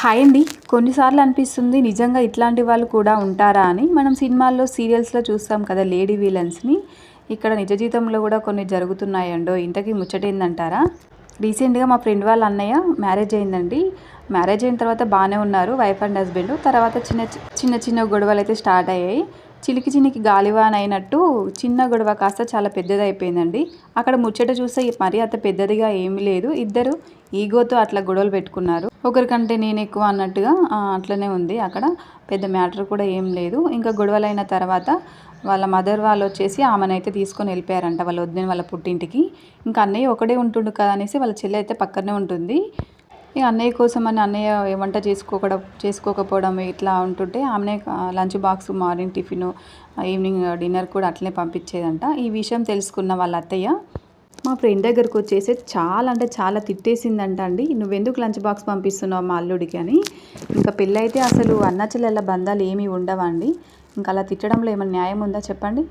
Hi అండి. కొన్నిసార్లు అనిపిస్తుంది నిజంగా ఇట్లాంటి వాళ్ళు కూడా ఉంటారా అని. మనం సినిమాల్లో సీరియల్స్లో చూస్తాం కదా లేడీ విలన్స్ని. ఇక్కడ నిజ జీవితంలో కూడా కొన్ని జరుగుతున్నాయండో ఇంతకీ ముచ్చటేందంటారా? రీసెంట్గా మా ఫ్రెండ్ వాళ్ళ అన్నయ్య మ్యారేజ్ అయిందండి. మ్యారేజ్ అయిన తర్వాత బాగానే ఉన్నారు వైఫ్ అండ్ హస్బెండ్. తర్వాత చిన్న చిన్న చిన్న గొడవలు అయితే స్టార్ట్ అయ్యాయి. చిలికి చినికి గాలివాన్ అయినట్టు చిన్న గొడవ కాస్త చాలా పెద్దది అయిపోయిందండి అక్కడ ముచ్చట చూస్తే మరీ అంత పెద్దదిగా ఏమీ లేదు. ఇద్దరు ఈగోతో అట్లా గొడవలు పెట్టుకున్నారు. ఒకరికంటే నేను ఎక్కువ అన్నట్టుగా అట్లనే ఉంది. అక్కడ పెద్ద మ్యాటర్ కూడా ఏం లేదు. ఇంకా గొడవలైన తర్వాత వాళ్ళ మదర్ వాళ్ళు వచ్చేసి ఆమెనైతే తీసుకొని వెళ్ళిపోయారంట వాళ్ళ వద్దని వాళ్ళ పుట్టింటికి. ఇంకా అన్నయ్య ఒకడే ఉంటుండు కదా అనేసి వాళ్ళ చెల్లి అయితే పక్కనే ఉంటుంది. ఇక అన్నయ్య కోసం అని అన్నయ్య ఏ వంట చేసుకోకడం చేసుకోకపోవడం ఇట్లా ఉంటుంటే ఆమెనే lunch box morning tiffin evening dinner కూడా అట్లనే పంపించేదంట. ఈ విషయం తెలుసుకున్న వాళ్ళ అత్తయ్య మా ఫ్రెండ్ దగ్గరకు వచ్చేసి చాలా అంటే చాలా తిట్టేసిందంట అండి. నువ్వెందుకు లంచ్ బాక్స్ పంపిస్తున్నావు మా అల్లుడికి అని. ఇంకా పెళ్ళైతే అసలు అన్న బంధాలు ఏమీ ఉండవండి. ఇంకా అలా తిట్టడంలో ఏమైనా న్యాయం ఉందా చెప్పండి.